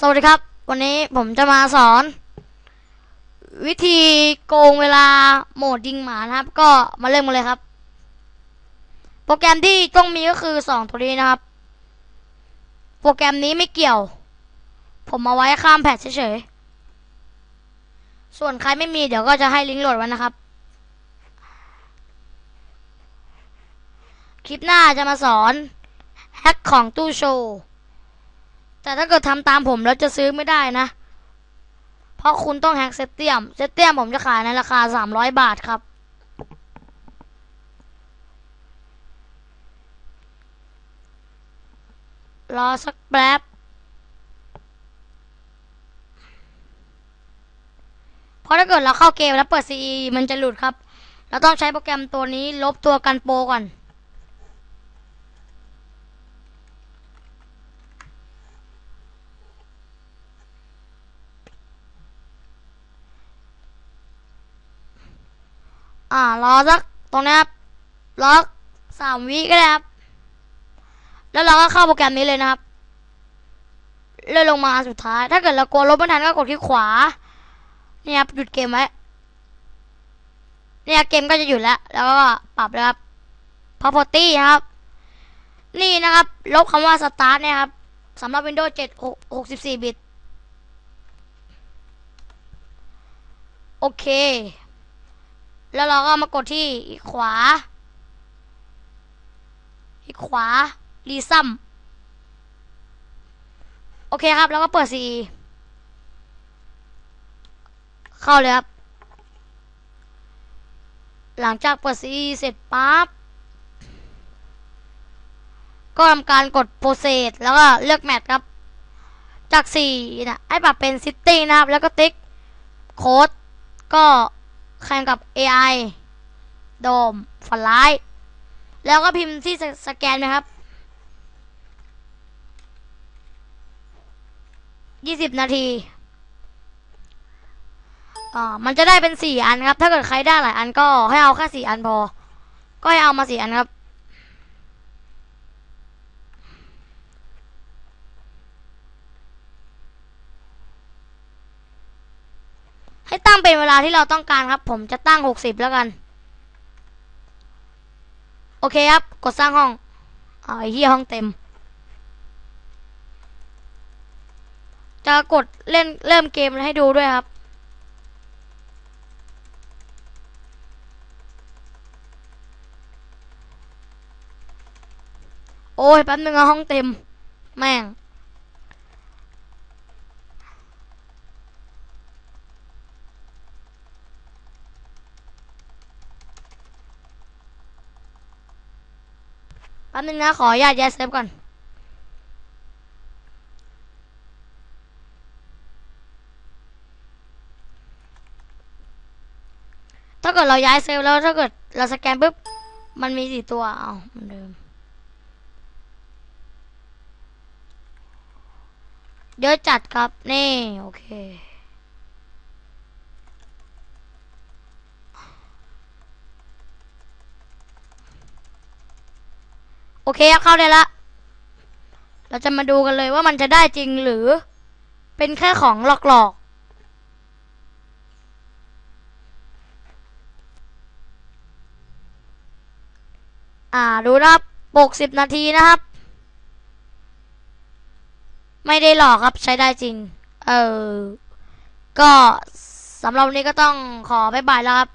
สวัสดีครับ วันนี้ผมจะมาสอน วิธีโกงเวลาโหมดยิงหมานะครับ ก็มาเริ่มกันเลยครับ โปรแกรมที่ต้องมีก็คือสองตัวนี้นะครับ โปรแกรมนี้ไม่เกี่ยว ผมเอาไว้ข้ามแพทเฉยๆส่วนใครไม่มีเดี๋ยวก็จะให้ลิงก์โหลดไว้นะครับ คลิปหน้าจะมาสอนแฮ็กของตู้โชว์ แต่ถ้าเกิดทำตามผมแล้วจะซื้อไม่ได้นะ เพราะคุณต้องแฮกเซตเตียม เซตเตียมผมจะขายในราคา300บาทครับ รอสักแป๊บ เพราะถ้าเกิดเราเข้าเกมแล้วเปิด CE มันจะหลุดครับ เราต้องใช้โปรแกรมตัวนี้ลบตัวกันโปรก่อน อ่ารอสักตรงนี้ครับรอกสามวิก็ได้ครับ แล้วเราก็เข้าโปรแกรมนี้เลยนะครับเลื่อนลงมาสุดท้าย ถ้าเกิดเรากลัวลบไม่ทันก็กดที่ขวา เนี่ยครับหยุดเกมไว้ เนี่ยเกมก็จะหยุดแล้ว แล้วก็ปรับเลยครับ property ครับ นี่นะครับ ลบคำว่า start เนี่ยครับสำหรับ Windows 7 64 บิต โอเค แล้วเราก็มากดที่ขวา อีกขวารีซัมโอเคครับ แล้วก็เปิด CE เข้าเลยครับ หลังจากเปิด CE เสร็จปั๊บ ก็ทำการกด process แล้วก็เลือกแมทครับ จาก4นะให้ปรับเป็น setting นะครับ แล้วก็ติ๊กโค้ดก็ แข่งกับ AI โดมฝันร้าย แล้วก็พิมพ์ที่สแกนนะครับ20นาทีอ่ามันจะได้เป็น4อันครับ ถ้าเกิดใครได้หลายอันก็ให้เอาแค่4อันพอ ก็ให้เอามา4อันครับ ให้ตั้ งเป็นเวลาที่เราต้องการครับ ผมจะตั้ง60แล้วกัน โอเคครับ กดสร้างห้องเอาไอ้ที่ห้องเต็ม จะกดเล่นเริ่มเกมให้ดูด้วยครับโอ้ยแป๊บนึงอะห้องเต็ม แม่ง ป๊บนึงนะขออนุญาตย้ายเซฟก่อนถ้าเกิดเราย้ายเซฟแล้วถ้าเกิดเราสแกนปุ๊บมันมีสี่ตัวเอาเหมือนเดิมเยอะจัดครับ นี่ โอเค โอเคครับเข้าได้ละ เราจะมาดูกันเลยว่ามันจะได้จริงหรือ เป็นแค่ของหลอกๆ อ่าดูนะครับปกสิบนาทีนะครับ ไม่ได้หลอกครับใช้ได้จริง เออ ก็สำหรับวันนี้ก็ต้องขอบ๊ายบายแล้วครับ